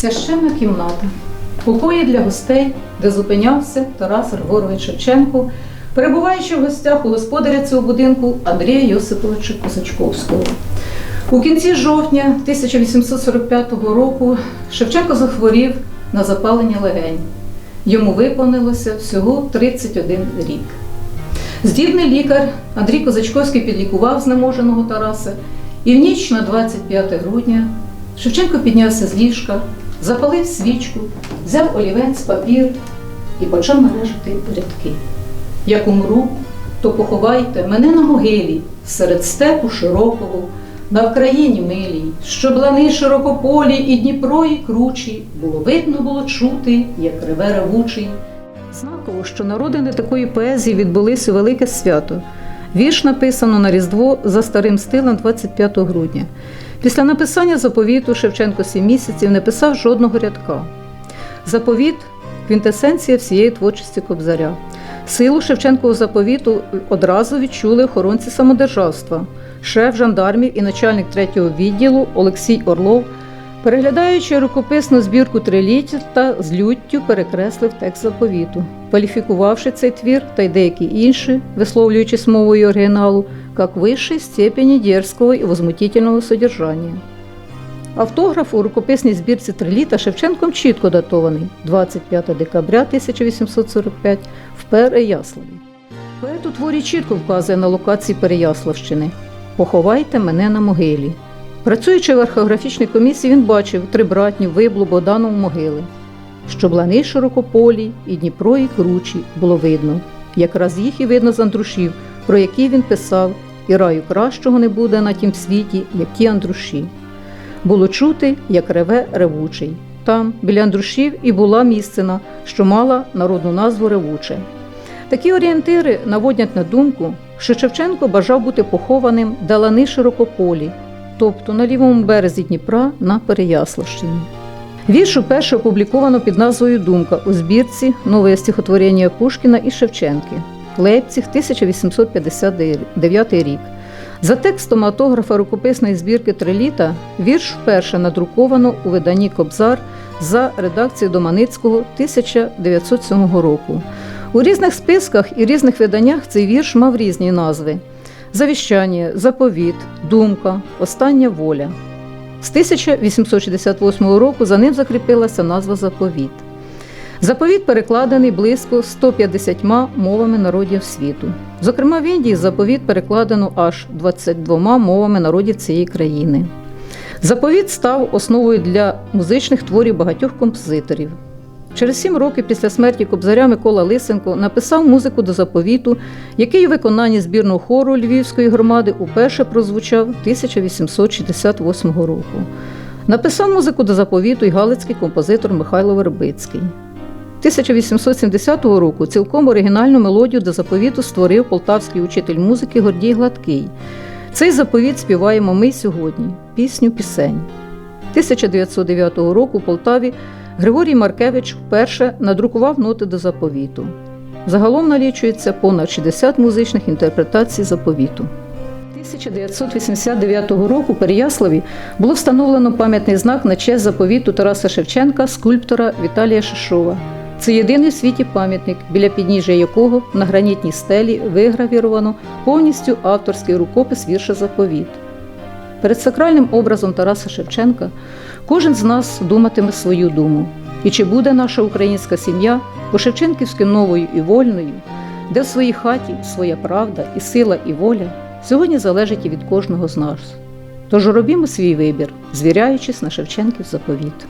Священна кімната. Покої для гостей, де зупинявся Тарас Григорович Шевченко, перебуваючи в гостях у господаря цього будинку Андрія Йосиповича Козачковського. У кінці жовтня 1845 року Шевченко захворів на запалення легень. Йому виповнилося всього 31 рік. Здібний лікар Андрій Козачковський підлікував знеможеного Тараса, і в ніч на 25 грудня Шевченко піднявся з ліжка, запалив свічку, взяв олівець, папір і почав мережити рядки. Як умру, то поховайте мене на могилі серед степу широкого, на Вкраїні милій, щоб лани широкополі і Дніпро і кручі, було видно було чути, як реве ревучий. Знаково, що народини такої поезії відбулись у велике свято. Вірш написано на Різдво за старим стилем 25 грудня. Після написання заповіту Шевченко сім місяців не писав жодного рядка. Заповіт квінтесенція всієї творчості Кобзаря. Силу Шевченкового заповіту одразу відчули охоронці самодержавства, шеф жандармів і начальник третього відділу Олексій Орлов, переглядаючи рукописну збірку триліття, з люттю перекреслив текст заповіту, кваліфікувавши цей твір та й деякі інші, висловлюючись мовою оригіналу, як вищій степені дерзкого і возмутительного содержання. Автограф у рукописній збірці Триліта Шевченком чітко датований 25 декабря 1845 в Переяславі. Поет у творі чітко вказує на локації Переяславщини Поховайте мене на могилі. Працюючи в археографічній комісії, він бачив три братні виблу Богданову могили. Щоб лани широкополі і Дніпро і кручі було видно. Якраз їх і видно з андрушів, про які він писав, і раю кращого не буде на тім світі, як ті андруші. Було чути, як реве ревучий. Там, біля Андрушів, і була місцина, що мала народну назву Ревуче. Такі орієнтири наводять на думку, що Шевченко бажав бути похованим де лани широкополі, тобто на лівому березі Дніпра на Переяславщині. Вірш уперше опубліковано під назвою Думка у збірці Нове стихотворення Пушкіна і Шевченки Лейпціг, 1859 рік. За текстом автографа рукописної збірки Триліта вірш вперше надруковано у виданні Кобзар за редакцією Доманицького 1907 року. У різних списках і різних виданнях цей вірш мав різні назви: Завіщання, заповіт, думка, остання воля. З 1868 року за ним закріпилася назва Заповіт. Заповіт перекладений близько 150 мовами народів світу. Зокрема, в Індії заповіт перекладено аж 22 мовами народів цієї країни. Заповіт став основою для музичних творів багатьох композиторів. Через сім років після смерті Кобзаря Микола Лисенко написав музику до заповіту, який у виконанні збірного хору Львівської громади уперше прозвучав 1868 року. Написав музику до заповіту й галицький композитор Михайло Вербицький. 1870 року цілком оригінальну мелодію до заповіту створив полтавський учитель музики Гордій Гладкий. Цей заповіт співаємо ми сьогодні пісню пісень. 1909 року у Полтаві Григорій Маркевич вперше надрукував ноти до заповіту. Загалом налічується понад 60 музичних інтерпретацій заповіту. 1989 року у Переяславі було встановлено пам'ятний знак на честь заповіту Тараса Шевченка, скульптора Віталія Шишова. Це єдиний в світі пам'ятник, біля підніжжя якого на гранітній стелі вигравіровано повністю авторський рукопис вірша Заповіт. Перед сакральним образом Тараса Шевченка кожен з нас думатиме свою думу. І чи буде наша українська сім'я у Шевченківським новою і вольною, де в своїй хаті своя правда і сила і воля сьогодні залежить і від кожного з нас. Тож робімо свій вибір, звіряючись на Шевченків заповіт.